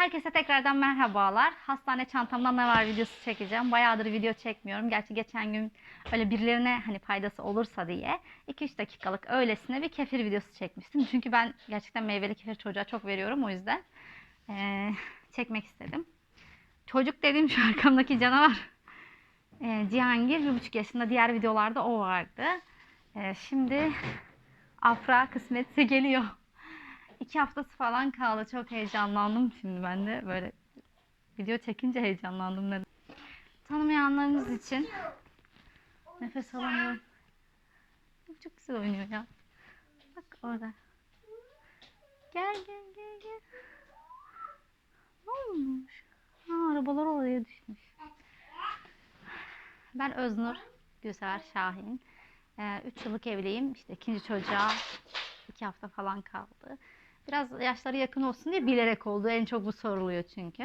Herkese tekrardan merhabalar. Hastane çantamdan ne var videosu çekeceğim. Bayağıdır video çekmiyorum. Gerçi geçen gün öyle birilerine hani faydası olursa diye 2-3 dakikalık öylesine bir kefir videosu çekmiştim. Çünkü ben gerçekten meyveli kefir çocuğa çok veriyorum o yüzden eee, çekmek istedim. Çocuk dediğim şu arkamdaki canavar. Eee, Cihangir bir buçuk yaşında diğer videolarda o vardı. Eee, şimdi Afra kısmetse geliyor. İki haftası falan kaldı. Çok heyecanlandım şimdi ben de böyle video çekince heyecanlandım dedim. Tanımayanlarınız için nefes alamıyorum. Çok güzel oynuyor ya. Bak orada. Gel gel gel gel. Ne olmuş? Ha, arabalar oraya düşmüş. Ben Öznur Gülsever Şahin. 3 yıllık evliyim. İşte ikinci çocuğa iki hafta falan kaldı. Biraz yaşları yakın olsun diye bilerek oldu. En çok bu soruluyor çünkü.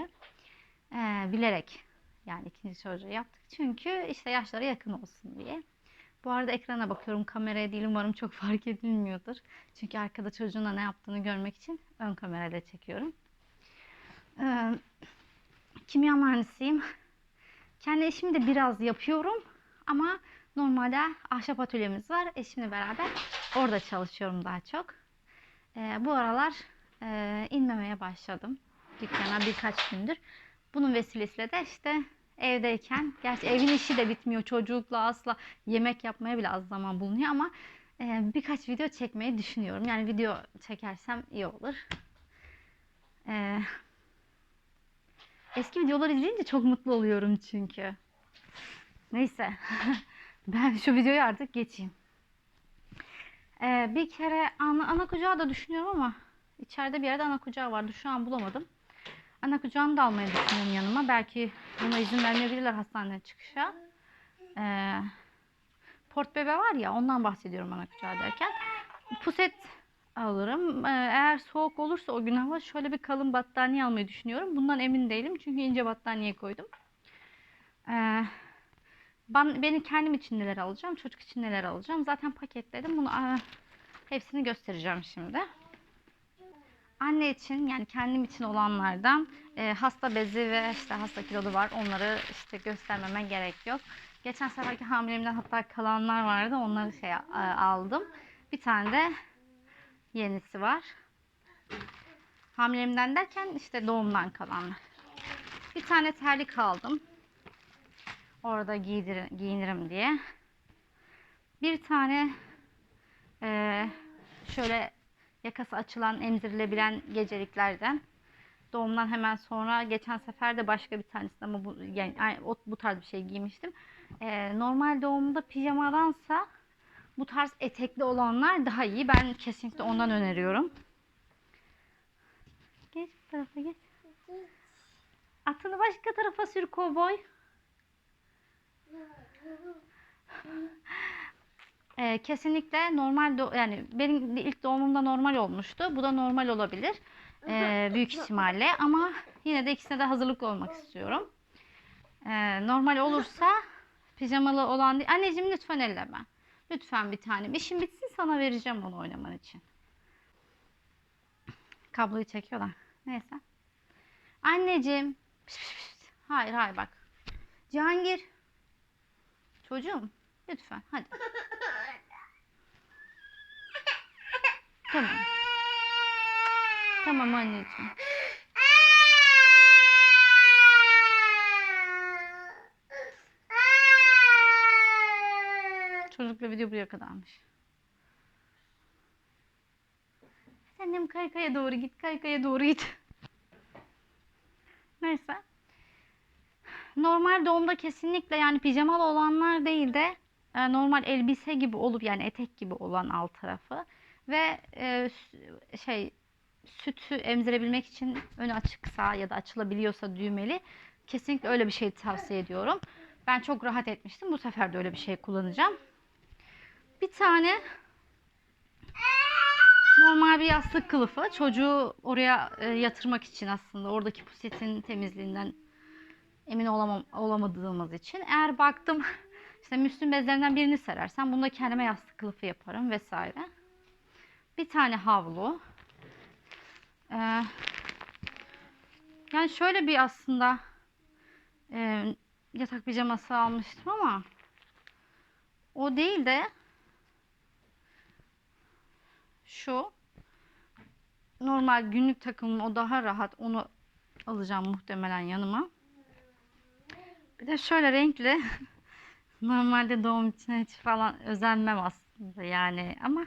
Ee, bilerek yani ikinci çocuğu yaptık. Çünkü işte yaşları yakın olsun diye. Bu arada ekrana bakıyorum. Kameraya değil. Umarım çok fark edilmiyordur. Çünkü arkada çocuğuna ne yaptığını görmek için ön kamerayla çekiyorum. Ee, kimya mühendisiyim. Kendi işimi de biraz yapıyorum. Ama normalde ahşap atölyemiz var. Eşimle beraber orada çalışıyorum daha çok. Ee, bu aralar e, inmemeye başladım dükkana birkaç gündür. Bunun vesilesiyle de işte evdeyken, gerçi evin işi de bitmiyor çocukla asla yemek yapmaya bile az zaman bulunuyor ama e, birkaç video çekmeyi düşünüyorum. Yani video çekersem iyi olur. E, eski videoları izleyince çok mutlu oluyorum çünkü. Neyse. ben şu videoyu artık geçeyim. Ee, bir kere ana, ana kucağı da düşünüyorum ama içeride bir yerde ana kucağı vardı. Şu an bulamadım. Ana kucağını da almayı düşünüyorum yanıma. Belki buna izin vermeyebilirler hastaneden çıkışa. Ee, port bebe var ya ondan bahsediyorum ana kucağı derken. Puset alırım. Ee, eğer soğuk olursa o gün hava şöyle bir kalın battaniye almayı düşünüyorum. Bundan emin değilim çünkü ince battaniye koydum. Ee, ben, beni kendim için neler alacağım, çocuk için neler alacağım. Zaten paketledim. Bunu aa, hepsini göstereceğim şimdi. Anne için yani kendim için olanlardan e, hasta bezi ve işte hasta kilodu var. Onları işte göstermeme gerek yok. Geçen seferki hamilemden hatta kalanlar vardı. Onları şey e, aldım. Bir tane de yenisi var. Hamilemden derken işte doğumdan kalanlar. Bir tane terlik aldım. Orada giydir, giyinirim diye. Bir tane eee, şöyle yakası açılan, emzirilebilen geceliklerden. Doğumdan hemen sonra geçen sefer de başka bir tanesi ama bu yani bu tarz bir şey giymiştim. Eee, normal doğumda pijamadansa bu tarz etekli olanlar daha iyi. Ben kesinlikle ondan öneriyorum. Geç bu tarafa geç. Atını başka tarafa sür kovboy. Ee, kesinlikle normal do- yani benim ilk doğumumda normal olmuştu. Bu da normal olabilir. Ee, büyük ihtimalle ama yine de ikisine de hazırlıklı olmak istiyorum. Ee, normal olursa pijamalı olan değil. Anneciğim lütfen elleme. Lütfen bir tanem. İşim bitsin sana vereceğim onu oynaman için. Kabloyu çekiyor da. Neyse. Anneciğim. Hayır hayır bak. Cihangir. Çocuğum lütfen hadi. Tamam. Tamam anneciğim. Çocukla video buraya kadarmış. Annem kaykaya doğru git, kaykaya doğru git. Neyse. Normal doğumda kesinlikle yani pijamalı olanlar değil de e, normal elbise gibi olup yani etek gibi olan alt tarafı ve e, şey sütü emzirebilmek için önü açıksa ya da açılabiliyorsa düğmeli kesinlikle öyle bir şey tavsiye ediyorum. Ben çok rahat etmiştim. Bu sefer de öyle bir şey kullanacağım. Bir tane normal bir yastık kılıfı. Çocuğu oraya e, yatırmak için aslında oradaki pusetin temizliğinden emin olamam, olamadığımız için. Eğer baktım işte Müslüm bezlerinden birini serersem bunu da kendime yastık kılıfı yaparım vesaire. Bir tane havlu. Ee, Yani şöyle bir aslında e, yatak pijaması almıştım ama o değil de şu normal günlük takımım o daha rahat onu alacağım muhtemelen yanıma. Bir de şöyle renkli normalde doğum için hiç falan özenmem aslında yani ama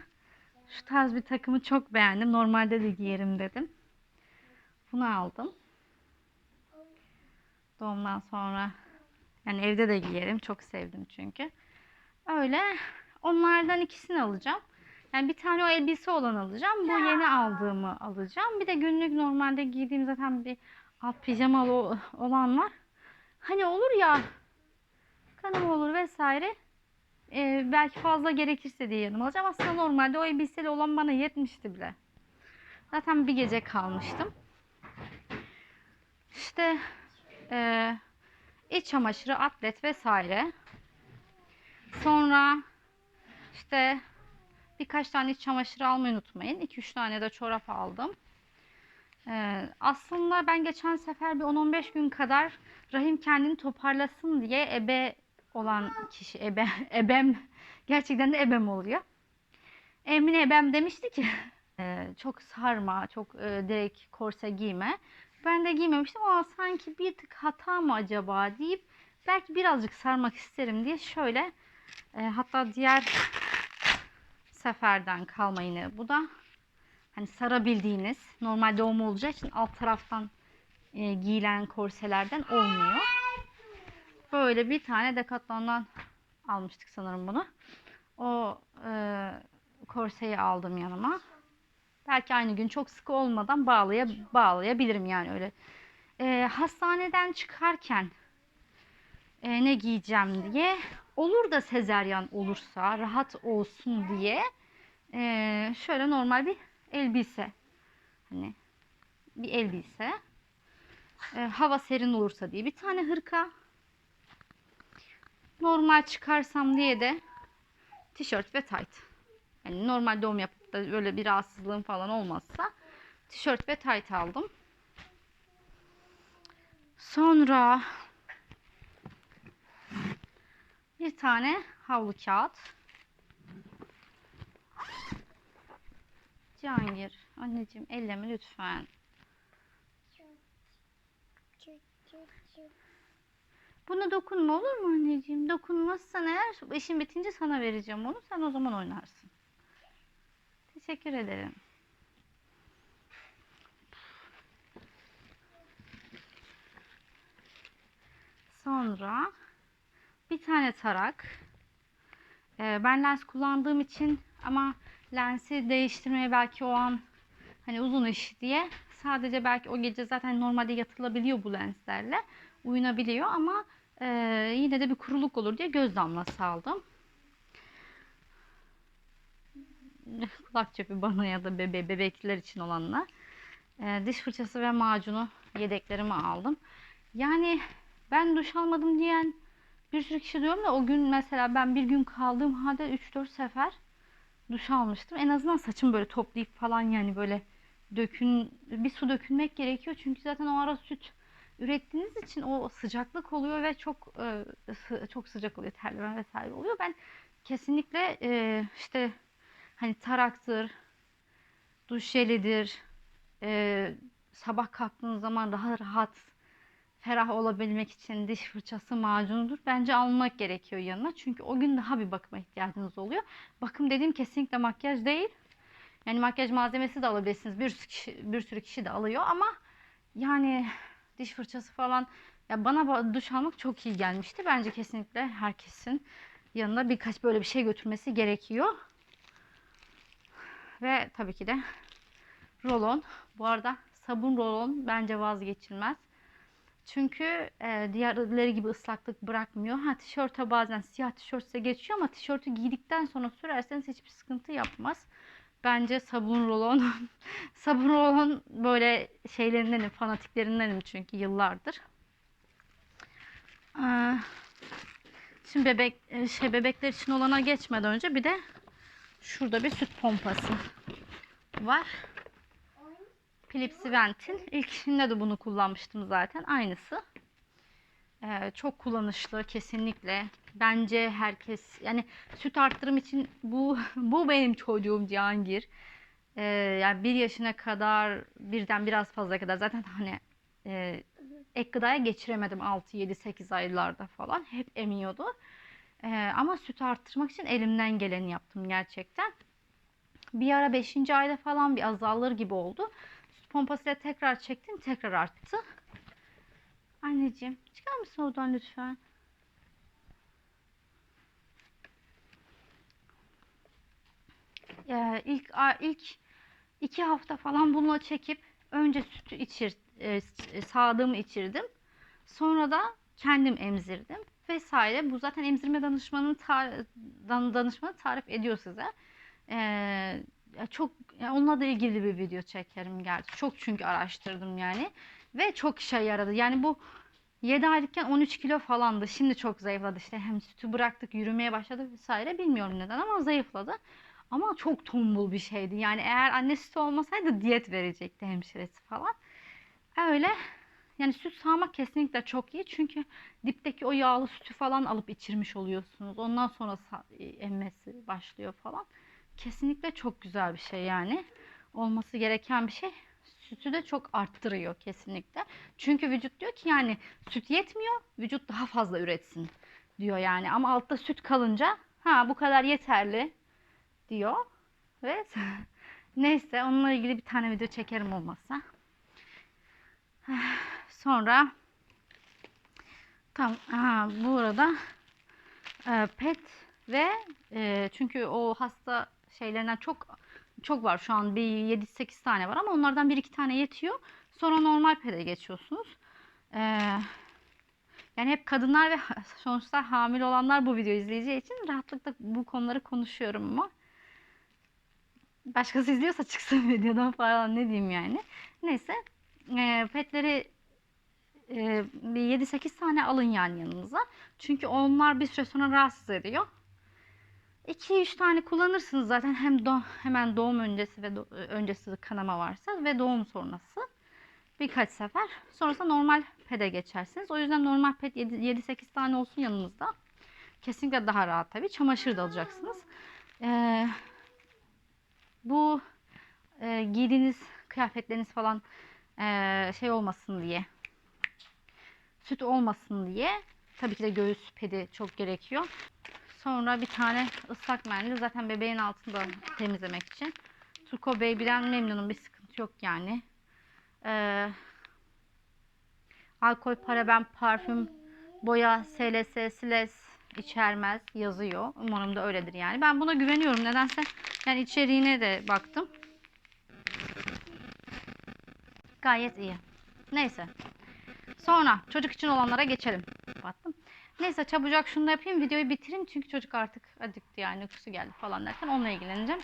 şu tarz bir takımı çok beğendim. Normalde de giyerim dedim. Bunu aldım. Doğumdan sonra yani evde de giyerim. Çok sevdim çünkü. Öyle. Onlardan ikisini alacağım. Yani bir tane o elbise olan alacağım. Bu yeni aldığımı alacağım. Bir de günlük normalde giydiğim zaten bir alt pijamalı olan var. Hani olur ya kanım olur vesaire. Ee, belki fazla gerekirse diye yanıma alacağım. Aslında normalde o elbiseli olan bana yetmişti bile. Zaten bir gece kalmıştım. İşte eee iç çamaşırı, atlet vesaire. Sonra işte birkaç tane iç çamaşırı almayı unutmayın. 2-3 tane de çorap aldım. Ee, aslında ben geçen sefer bir 10-15 gün kadar rahim kendini toparlasın diye ebe olan kişi ebe ebem gerçekten de ebem oluyor. Emine ebem demişti ki "Ee, çok sarma, çok e, direkt korse giyme. Ben de giymemiştim ama sanki bir tık hata mı acaba deyip belki birazcık sarmak isterim diye şöyle e, hatta diğer seferden kalma yine bu da hani sarabildiğiniz normal doğum olacağı için alt taraftan e, giyilen korselerden olmuyor. Böyle bir tane Decathlon'dan almıştık sanırım bunu. O e, korseyi aldım yanıma. Belki aynı gün çok sıkı olmadan bağlaya, bağlayabilirim yani öyle. E, hastaneden çıkarken e, ne giyeceğim diye olur da sezeryan olursa rahat olsun diye e, şöyle normal bir elbise. Hani bir elbise. E, hava serin olursa diye bir tane hırka. Normal çıkarsam diye de tişört ve tayt yani normal doğum yapıp da böyle bir rahatsızlığım falan olmazsa tişört ve tayt aldım. Sonra bir tane havlu kağıt. Cihangir, anneciğim elleme lütfen. Buna dokunma olur mu anneciğim? Dokunmazsan eğer işin bitince sana vereceğim onu. Sen o zaman oynarsın. Teşekkür ederim. Sonra bir tane tarak. Ee, ben lens kullandığım için ama lensi değiştirmeye belki o an hani uzun iş diye sadece belki o gece zaten normalde yatılabiliyor bu lenslerle uyunabiliyor ama e, yine de bir kuruluk olur diye göz damlası aldım. Kulak çöpü bana ya da bebe bebekler için olanlar. Ee, diş fırçası ve macunu yedeklerimi aldım. Yani ben duş almadım diyen bir sürü kişi diyorum da o gün mesela ben bir gün kaldığım halde 3-4 sefer duş almıştım. En azından saçım böyle toplayıp falan yani böyle dökün bir su dökülmek gerekiyor. Çünkü zaten o ara süt ürettiğiniz için o sıcaklık oluyor ve çok e, çok sıcak oluyor terleme vesaire oluyor. Ben kesinlikle e, işte hani taraktır, duş jelidir, e, sabah kalktığınız zaman daha rahat ferah olabilmek için diş fırçası macunudur. Bence almak gerekiyor yanına. Çünkü o gün daha bir bakıma ihtiyacınız oluyor. Bakım dediğim kesinlikle makyaj değil. Yani makyaj malzemesi de alabilirsiniz. Bir sürü kişi, bir sürü kişi de alıyor ama yani diş fırçası falan ya bana ba- duş almak çok iyi gelmişti. Bence kesinlikle herkesin yanında birkaç böyle bir şey götürmesi gerekiyor. Ve tabii ki de rolon. Bu arada sabun rolon bence vazgeçilmez. Çünkü e, diğerleri gibi ıslaklık bırakmıyor. Ha tişörte bazen siyah tişörtse geçiyor ama tişörtü giydikten sonra sürerseniz hiçbir sıkıntı yapmaz. Bence sabun rolon sabun rolon böyle şeylerindenim, fanatiklerindenim çünkü yıllardır. Ee, Şimdi bebek e, şey bebekler için olana geçmeden önce bir de şurada bir süt pompası var. Philips Vent'in ilkinde de bunu kullanmıştım zaten. Aynısı. Ee, çok kullanışlı kesinlikle. Bence herkes yani süt arttırım için bu bu benim çocuğum Cihangir. Ee, yani bir yaşına kadar birden biraz fazla kadar zaten hani e, ek gıdaya geçiremedim 6 7 8 aylarda falan. Hep emiyordu. Ee, ama süt arttırmak için elimden geleni yaptım gerçekten. Bir ara 5. ayda falan bir azalır gibi oldu. Pompasıyla tekrar çektim, tekrar arttı. Anneciğim, çıkar mısın oradan lütfen? Ee, ilk ilk iki hafta falan bununla çekip önce sütü içir e, sağdığımı içirdim. Sonra da kendim emzirdim vesaire. Bu zaten emzirme danışmanının tar- dan- danışmanı tarif ediyor size. Ee, ya çok ya onunla da ilgili bir video çekerim gerçi. Çok çünkü araştırdım yani ve çok işe yaradı. Yani bu 7 aylıkken 13 kilo falandı. Şimdi çok zayıfladı işte. Hem sütü bıraktık, yürümeye başladı vesaire. Bilmiyorum neden ama zayıfladı. Ama çok tombul bir şeydi. Yani eğer anne sütü olmasaydı diyet verecekti hemşiresi falan. Öyle. Yani süt sağmak kesinlikle çok iyi. Çünkü dipteki o yağlı sütü falan alıp içirmiş oluyorsunuz. Ondan sonra sa- emmesi başlıyor falan. Kesinlikle çok güzel bir şey yani. Olması gereken bir şey. Sütü de çok arttırıyor kesinlikle. Çünkü vücut diyor ki yani süt yetmiyor, vücut daha fazla üretsin diyor yani. Ama altta süt kalınca ha bu kadar yeterli diyor. Ve neyse onunla ilgili bir tane video çekerim olmazsa. Sonra tam ha, bu arada e, pet ve e, çünkü o hasta şeylerinden çok çok var şu an bir 7-8 tane var ama onlardan bir iki tane yetiyor. Sonra normal pede geçiyorsunuz. E, yani hep kadınlar ve sonuçta hamile olanlar bu videoyu izleyeceği için rahatlıkla bu konuları konuşuyorum ama başkası izliyorsa çıksın videodan falan ne diyeyim yani. Neyse e, petleri e, bir 7-8 tane alın yani yanınıza. Çünkü onlar bir süre sonra rahatsız ediyor. 2-3 tane kullanırsınız zaten hem do hemen doğum öncesi ve do- öncesi kanama varsa ve doğum sonrası birkaç sefer. Sonrasında normal pede geçersiniz. O yüzden normal ped 7-8 tane olsun yanınızda. Kesinlikle daha rahat tabii. Çamaşır da alacaksınız. Ee, bu e, giydiğiniz kıyafetleriniz falan e, şey olmasın diye süt olmasın diye tabii ki de göğüs pedi çok gerekiyor. Sonra bir tane ıslak mendil zaten bebeğin altında temizlemek için. Turko Baby'den memnunum bir sıkıntı yok yani. Ee, alkol, paraben, parfüm, boya, SLS, SLS içermez yazıyor. Umarım da öyledir yani. Ben buna güveniyorum. Nedense yani içeriğine de baktım. Gayet iyi. Neyse. Sonra çocuk için olanlara geçelim. Battım. Neyse çabucak şunu da yapayım videoyu bitireyim çünkü çocuk artık acıktı yani uykusu geldi falan derken onunla ilgileneceğim.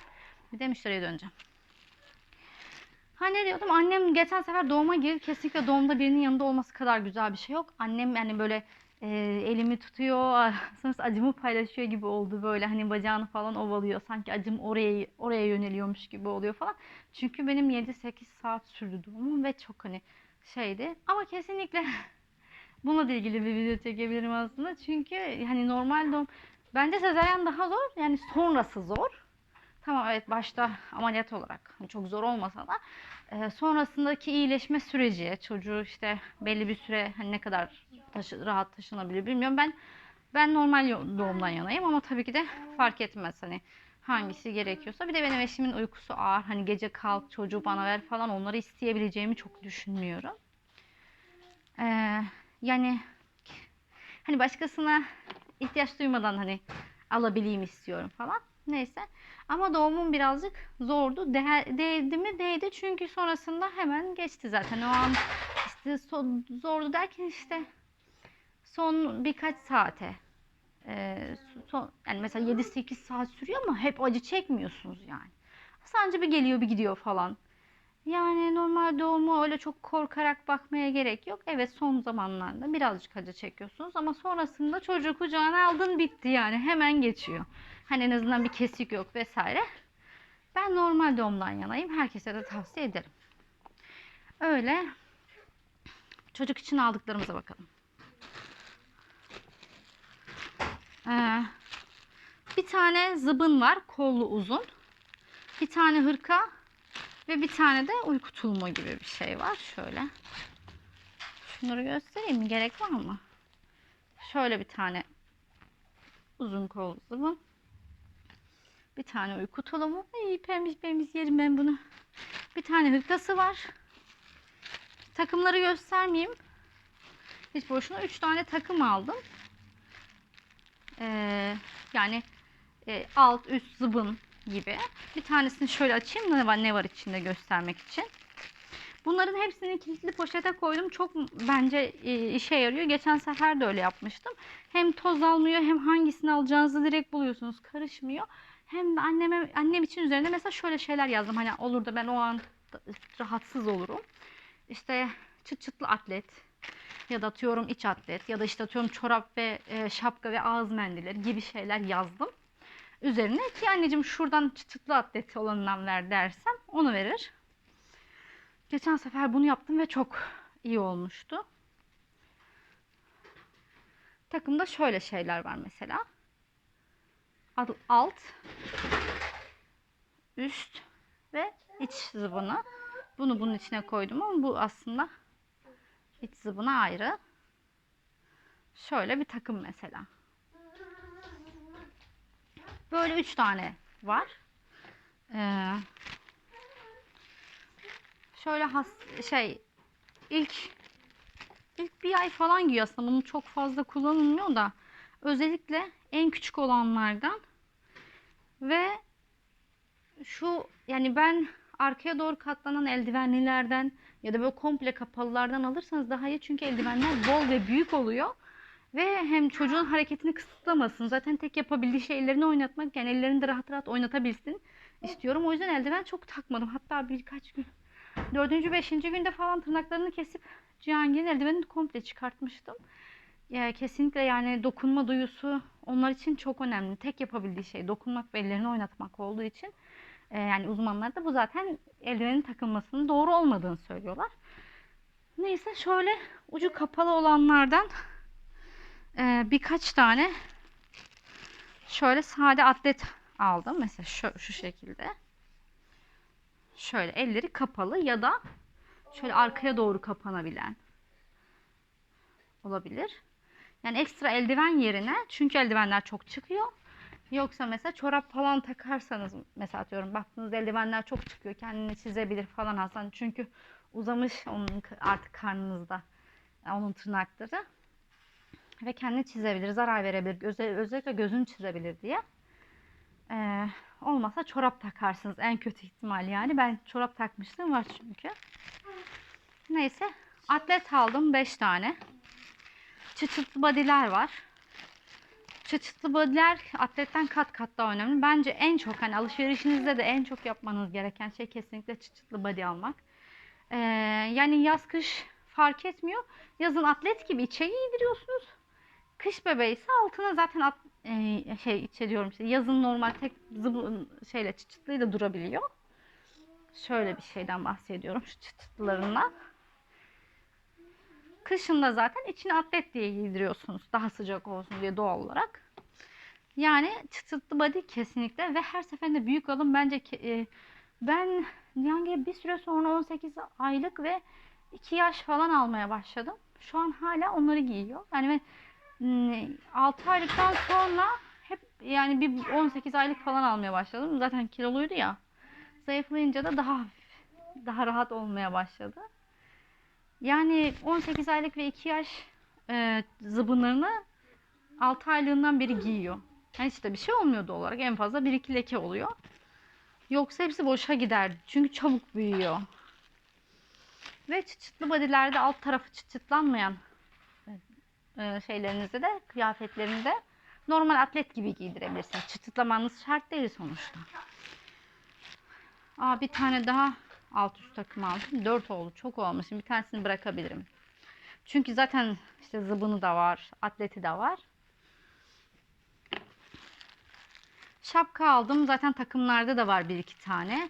Bir de müşteriye döneceğim. Ha ne diyordum annem geçen sefer doğuma girdi kesinlikle doğumda birinin yanında olması kadar güzel bir şey yok. Annem yani böyle e, elimi tutuyor sanırsa acımı paylaşıyor gibi oldu böyle hani bacağını falan ovalıyor sanki acım oraya oraya yöneliyormuş gibi oluyor falan. Çünkü benim 7-8 saat sürdü doğumum ve çok hani şeydi ama kesinlikle bununla ilgili bir video çekebilirim aslında. Çünkü hani normal doğum bence sezaryen daha zor. Yani sonrası zor. Tamam evet başta ameliyat olarak hani çok zor olmasa da e, sonrasındaki iyileşme süreci çocuğu işte belli bir süre hani ne kadar taşı, rahat taşınabilir bilmiyorum. Ben ben normal doğumdan yanayım ama tabii ki de fark etmez hani hangisi gerekiyorsa. Bir de benim eşimin uykusu ağır. Hani gece kalk çocuğu bana ver falan onları isteyebileceğimi çok düşünmüyorum. Ee, yani hani başkasına ihtiyaç duymadan hani alabileyim istiyorum falan. Neyse. Ama doğumum birazcık zordu. De- değdi mi? Değdi. Çünkü sonrasında hemen geçti zaten. O an işte so- zordu derken işte son birkaç saate e, son, yani mesela 7-8 saat sürüyor ama hep acı çekmiyorsunuz yani. Sadece bir geliyor bir gidiyor falan. Yani normal doğumu öyle çok korkarak bakmaya gerek yok. Evet son zamanlarda birazcık acı çekiyorsunuz ama sonrasında çocuğu kucağına aldın bitti yani hemen geçiyor. Hani en azından bir kesik yok vesaire. Ben normal doğumdan yanayım. Herkese de tavsiye ederim. Öyle. Çocuk için aldıklarımıza bakalım. Ee, bir tane zıbın var. Kollu uzun. Bir tane hırka ve bir tane de uyku tulumu gibi bir şey var. Şöyle. Şunları göstereyim mi? Gerek var mı? Şöyle bir tane uzun kollu zıbın. Bir tane uyku tulumu. Ay pembiş pembiş yerim ben bunu. Bir tane hırkası var. Takımları göstermeyeyim. Hiç boşuna 3 tane takım aldım. Ee, yani e, alt üst zıbın gibi. Bir tanesini şöyle açayım da ne var, ne var içinde göstermek için. Bunların hepsini kilitli poşete koydum. Çok bence e, işe yarıyor. Geçen sefer de öyle yapmıştım. Hem toz almıyor hem hangisini alacağınızı direkt buluyorsunuz. Karışmıyor. Hem de anneme, annem için üzerine mesela şöyle şeyler yazdım. Hani olur da ben o an rahatsız olurum. İşte çıt çıtlı atlet ya da atıyorum iç atlet ya da işte atıyorum çorap ve e, şapka ve ağız mendilleri gibi şeyler yazdım. Üzerine ki anneciğim şuradan çıt çıtlı atlet olanından ver dersem onu verir. Geçen sefer bunu yaptım ve çok iyi olmuştu. Takımda şöyle şeyler var mesela. Alt, üst ve iç zıbını. Bunu bunun içine koydum ama bu aslında iç zıbına ayrı. Şöyle bir takım mesela. Böyle üç tane var. Ee, şöyle has şey ilk ilk bir ay falan giyiyor aslında. Çok fazla kullanılmıyor da özellikle en küçük olanlardan ve şu yani ben arkaya doğru katlanan eldivenlilerden ya da böyle komple kapalılardan alırsanız daha iyi çünkü eldivenler bol ve büyük oluyor. Ve hem çocuğun hareketini kısıtlamasın. Zaten tek yapabildiği şey ellerini oynatmak. Yani ellerini de rahat rahat oynatabilsin istiyorum. O yüzden eldiven çok takmadım. Hatta birkaç gün, dördüncü, beşinci günde falan tırnaklarını kesip Cihangir'in eldivenini komple çıkartmıştım. Ya, kesinlikle yani dokunma duyusu onlar için çok önemli. Tek yapabildiği şey dokunmak ve ellerini oynatmak olduğu için e, yani uzmanlar da bu zaten eldivenin takılmasının doğru olmadığını söylüyorlar. Neyse şöyle ucu kapalı olanlardan e, birkaç tane şöyle sade atlet aldım. Mesela şu, şu şekilde. Şöyle elleri kapalı ya da şöyle arkaya doğru kapanabilen olabilir. Yani ekstra eldiven yerine çünkü eldivenler çok çıkıyor. Yoksa mesela çorap falan takarsanız mesela atıyorum baktığınız eldivenler çok çıkıyor kendini çizebilir falan Hasan. Çünkü uzamış onun artık karnınızda onun tırnakları ve kendini çizebilir, zarar verebilir. Özel, özellikle gözünü çizebilir diye. Ee, olmasa çorap takarsınız en kötü ihtimal yani. Ben çorap takmıştım var çünkü. Neyse atlet aldım 5 tane. Çıçıtlı body'ler var. Çıçıtlı body'ler atletten kat kat daha önemli. Bence en çok hani alışverişinizde de en çok yapmanız gereken şey kesinlikle çıçıtlı body almak. Ee, yani yaz kış fark etmiyor. Yazın atlet gibi içe giydiriyorsunuz. Kış bebeği ise altına zaten at, e, şey içe diyorum işte yazın normal tek zıbın şeyle çıçıtlıyla durabiliyor. Şöyle bir şeyden bahsediyorum şu çıtıtlılarından. Kışın da zaten içine atlet diye giydiriyorsunuz. Daha sıcak olsun diye doğal olarak. Yani çıtıtlı body kesinlikle ve her seferinde büyük alın bence e, ben yani bir süre sonra 18 aylık ve 2 yaş falan almaya başladım. Şu an hala onları giyiyor. Yani ben 6 aylıktan sonra hep yani bir 18 aylık falan almaya başladım. Zaten kiloluydu ya. Zayıflayınca da daha daha rahat olmaya başladı. Yani 18 aylık ve 2 yaş e, zıbınlarını 6 aylığından beri giyiyor. Yani işte bir şey olmuyor doğal olarak. En fazla 1-2 leke oluyor. Yoksa hepsi boşa gider. Çünkü çabuk büyüyor. Ve çıt çıtlı bodylerde alt tarafı çıt çıtlanmayan e, şeylerinizi de kıyafetlerini de normal atlet gibi giydirebilirsiniz. Çıtıtlamanız şart değil sonuçta. Aa, bir tane daha alt üst takım aldım. Dört oldu. Çok olmuş. Şimdi bir tanesini bırakabilirim. Çünkü zaten işte zıbını da var. Atleti de var. Şapka aldım. Zaten takımlarda da var bir iki tane.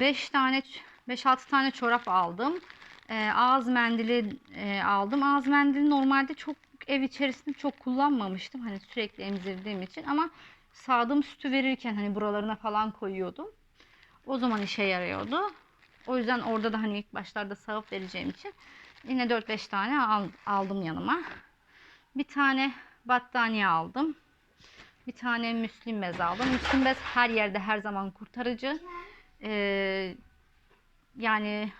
5 tane 5-6 tane çorap aldım. E, ağız mendili e, aldım. Ağız mendili normalde çok ev içerisinde çok kullanmamıştım. Hani sürekli emzirdiğim için ama sağdığım sütü verirken hani buralarına falan koyuyordum. O zaman işe yarıyordu. O yüzden orada da hani ilk başlarda sağıp vereceğim için yine 4-5 tane al- aldım yanıma. Bir tane battaniye aldım. Bir tane müslim bez aldım. Müslim bez her yerde her zaman kurtarıcı. Ee, yani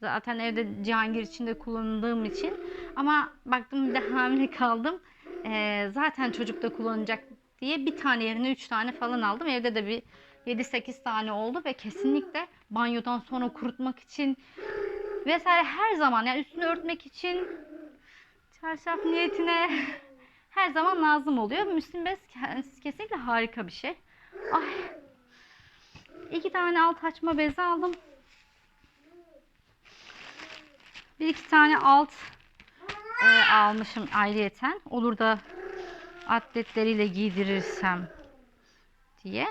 zaten evde Cihangir içinde kullandığım için ama baktım bir de hamile kaldım. Ee, zaten çocukta kullanacak diye bir tane yerine 3 tane falan aldım. Evde de bir 7-8 tane oldu ve kesinlikle banyodan sonra kurutmak için vesaire her zaman yani üstünü örtmek için çarşaf niyetine her zaman lazım oluyor. Müslim bez ke- kesinlikle harika bir şey. Ay. İki tane alt açma bezi aldım. Bir iki tane alt e, almışım ayrıyeten. Olur da atletleriyle giydirirsem diye.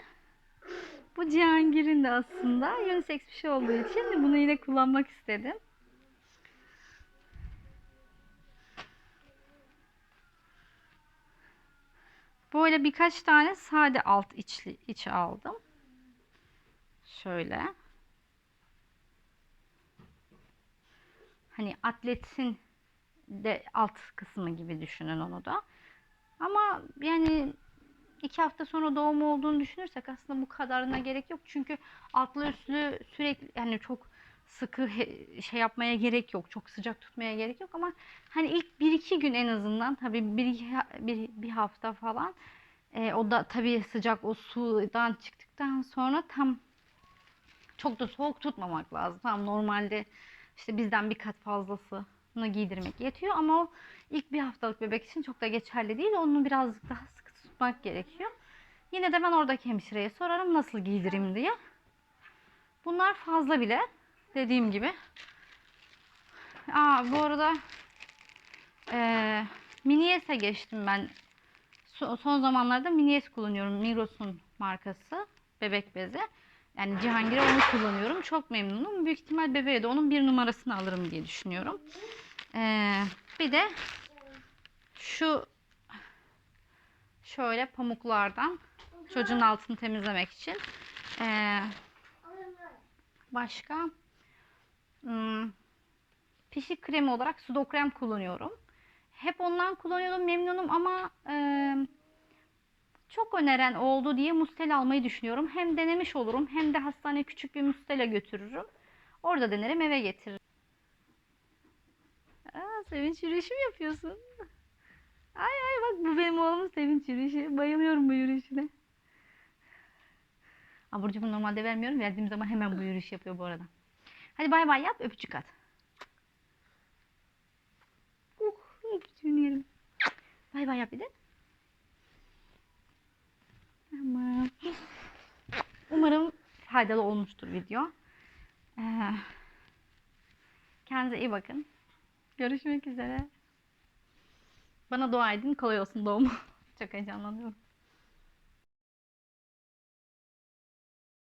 Bu Cihangir'in de aslında unisex bir şey olduğu için bunu yine kullanmak istedim. Böyle birkaç tane sade alt içli iç aldım. Şöyle. Hani atletin de alt kısmı gibi düşünün onu da. Ama yani iki hafta sonra doğum olduğunu düşünürsek aslında bu kadarına gerek yok. Çünkü altlı üstlü sürekli yani çok sıkı şey yapmaya gerek yok. Çok sıcak tutmaya gerek yok ama hani ilk bir iki gün en azından tabii bir, bir, bir hafta falan e, o da tabii sıcak o sudan çıktıktan sonra tam çok da soğuk tutmamak lazım. Tam normalde işte bizden bir kat fazlasını giydirmek yetiyor ama o ilk bir haftalık bebek için çok da geçerli değil. Onu birazcık daha sıkı tutmak gerekiyor. Yine de ben oradaki hemşireye sorarım nasıl giydireyim diye. Bunlar fazla bile. Dediğim gibi. Aa, bu arada eee Minies'e geçtim ben. So- son zamanlarda Minies kullanıyorum. Migros'un markası. Bebek bezi. Yani Cihangir'e onu kullanıyorum. Çok memnunum. Büyük ihtimal bebeğe de onun bir numarasını alırım diye düşünüyorum. Ee, bir de şu şöyle pamuklardan çocuğun altını temizlemek için. Ee, başka hmm, pişik kremi olarak sudo krem kullanıyorum. Hep ondan kullanıyordum memnunum ama eee, çok öneren oldu diye mustel almayı düşünüyorum. Hem denemiş olurum hem de hastaneye küçük bir mustela götürürüm. Orada denerim eve getiririm. Aa, sevinç yürüyüşü mü yapıyorsun? Ay ay bak bu benim oğlumun sevinç yürüyüşü. Bayılıyorum bu yürüyüşüne. Abur cubur normalde vermiyorum. Verdiğim zaman hemen bu yürüyüş yapıyor bu arada. Hadi bay bay yap öpücük at. Uh, öpücüğünü yerim. Bay bay yap bir de. Tamam. Umarım faydalı olmuştur video. Ee, kendinize iyi bakın. Görüşmek üzere. Bana dua edin kolay olsun doğumu. Çok heyecanlanıyorum.